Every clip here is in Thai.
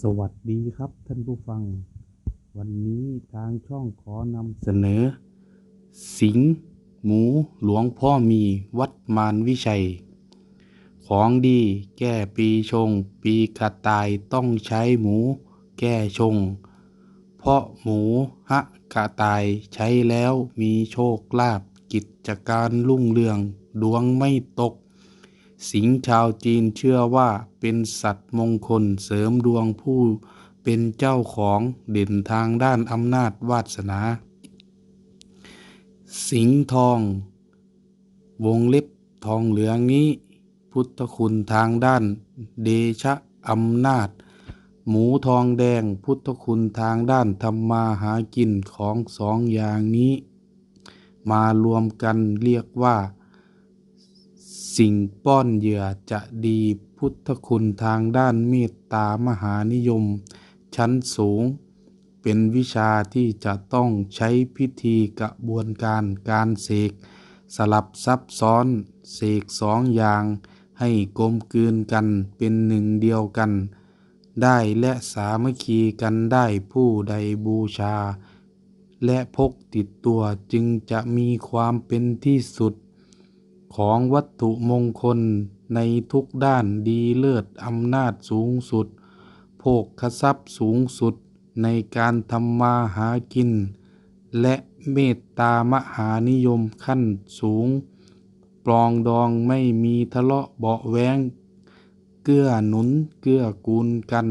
สวัสดีครับท่านผู้ฟัง วันนี้ทางช่องขอนำเสนอ สิงหมูหลวงพ่อมีวัดมารวิชัย ของดีแก้ปีชง ปีกระต่ายต้องใช้หมูแก้ชง เพราะหมูฮะกระต่ายใช้แล้วมีโชคลาภกิจการรุ่งเรืองดวงไม่ตก สิงห์ชาวจีนเชื่อว่าเป็นสัตว์มงคลเสริมดวงผู้เป็นเจ้าของเด่นทางด้านอำนาจวาสนา สิงห์ทอง วงเล็บทองเหลืองนี้ พุทธคุณทางด้านเดชะอำนาจ หมูทองแดงพุทธคุณทางด้านทำมาหากินของสองอย่างนี้ มารวมกันเรียกว่า สิ่งป้อนเหยื่อจะดีพุทธคุณทางด้านเมตตามหานิยม ชั้นสูง เป็นวิชาที่จะต้องใช้พิธีกระบวนการการเสก สลับซับซ้อน เสกสองอย่าง ให้กลมกลืนกันเป็นหนึ่งเดียวกัน ได้และสามัคคีกันได้ผู้ใดบูชา และพกติดตัวจึงจะมีความเป็นที่สุด ของวัตถุมงคลในทุกด้านดีเลิศอำนาจสูงสุด โภคทรัพย์สูงสุดในการทำมาหากิน และเมตตามหานิยมขั้นสูง ปลองดองไม่มีทะเลาะเบาแว้งเกื้อหนุนเกื้อกูลกัน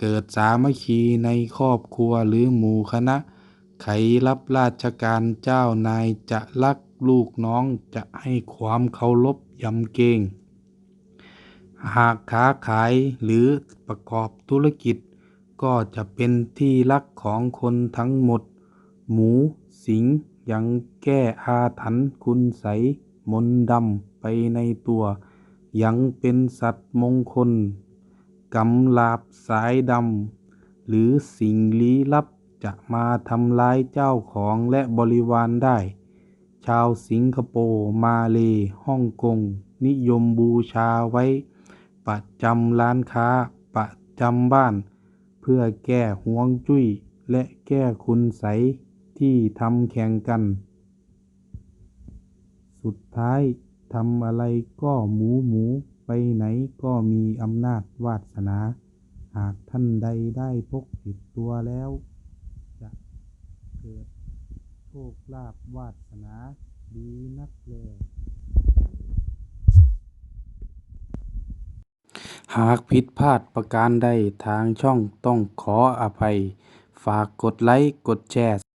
เกิดสามัคคีในครอบครัวหรือหมู่คณะ ไขรับราชการเจ้านายจะรัก ลูกน้องจะให้ความเคารพยำเกรงหากค้าขายหรือประกอบธุรกิจ ก็จะเป็นที่รักของคนทั้งหมด หมูสิงยังแก้อาถรรพ์คุณไสมนดำไปในตัว ยังเป็นสัตว์มงคลกำลาบสายดำหรือสิ่งลี้ลับจะมาทำร้ายเจ้าของและบริวารได้ ชาวสิงคโปร์มาเลฮ่องกง นิยมบูชาไว้ ประจำร้านค้าประจำบ้าน เพื่อแก้ห่วงจุ้ย และแก้คุณไสยที่ทำแข่งกัน สุดท้ายทำอะไรก็หมูหมูไปไหนก็มีอำนาจวาสนา หากท่านใดได้พกติดตัวแล้ว จะเกิด โชคลาภวาสนาดีนักเลหากผิดพลาดประการใดทางช่องต้องขออภัย ฝากกดไลค์ กดแชร์